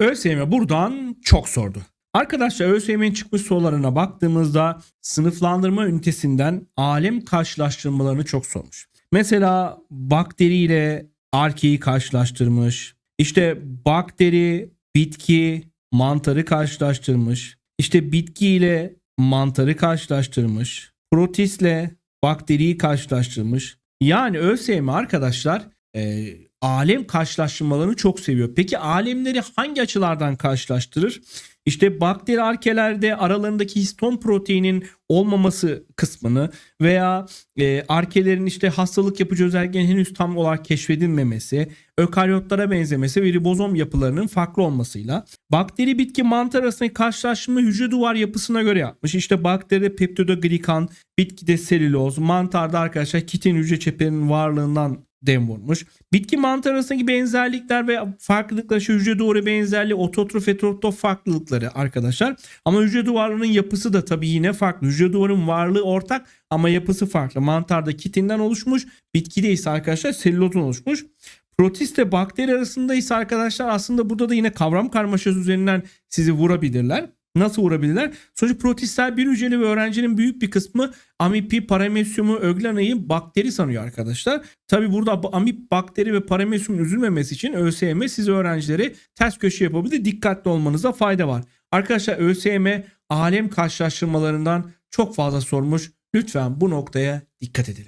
ÖSYM buradan çok sordu. Arkadaşlar ÖSYM'nin çıkmış sorularına baktığımızda sınıflandırma ünitesinden alem karşılaştırmalarını çok sormuş. Mesela bakteri ile arkeyi karşılaştırmış. İşte bakteri, bitki, mantarı karşılaştırmış. İşte bitki ile mantarı karşılaştırmış. Protistle bakteriyi karşılaştırmış. Yani ÖSYM arkadaşlar e, alem karşılaştırmalarını çok seviyor. Peki alemleri hangi açılardan karşılaştırır? İşte bakteri arkelerde aralarındaki histon proteinin olmaması kısmını veya e, arkelerin işte hastalık yapıcı özelliklerin henüz tam olarak keşfedilmemesi, ökaryotlara benzemesi ve ribozom yapılarının farklı olmasıyla bakteri bitki mantar arasındaki karşılaştırma hücre duvar yapısına göre yapmış. İşte bakteride peptidoglikan, bitkide selüloz, mantarda arkadaşlar kitin hücre çeperinin varlığından dem vurmuş. Bitki mantar arasındaki benzerlikler ve farklılıklar şu hücre duvarı benzerliği, ototrof heterotrof farklılıkları arkadaşlar. Ama hücre duvarının yapısı da tabii yine farklı. Hücre duvarın varlığı ortak ama yapısı farklı. Mantarda kitinden oluşmuş, bitkide ise arkadaşlar selülozdan oluşmuş. Protiste bakteri arasında ise arkadaşlar aslında burada da yine kavram karmaşası üzerinden sizi vurabilirler. Nasıl vurabilirler? Sonuçta protistler bir hücreli ve öğrencinin büyük bir kısmı amipi, paramesyumu, öglanayı bakteri sanıyor arkadaşlar. Tabi burada bu amip bakteri ve paramesyumun üzülmemesi için ÖSYM siz öğrencileri ters köşe yapabilir. Dikkatli olmanıza fayda var. Arkadaşlar ÖSYM alem karşılaştırmalarından çok fazla sormuş. Lütfen bu noktaya dikkat edelim.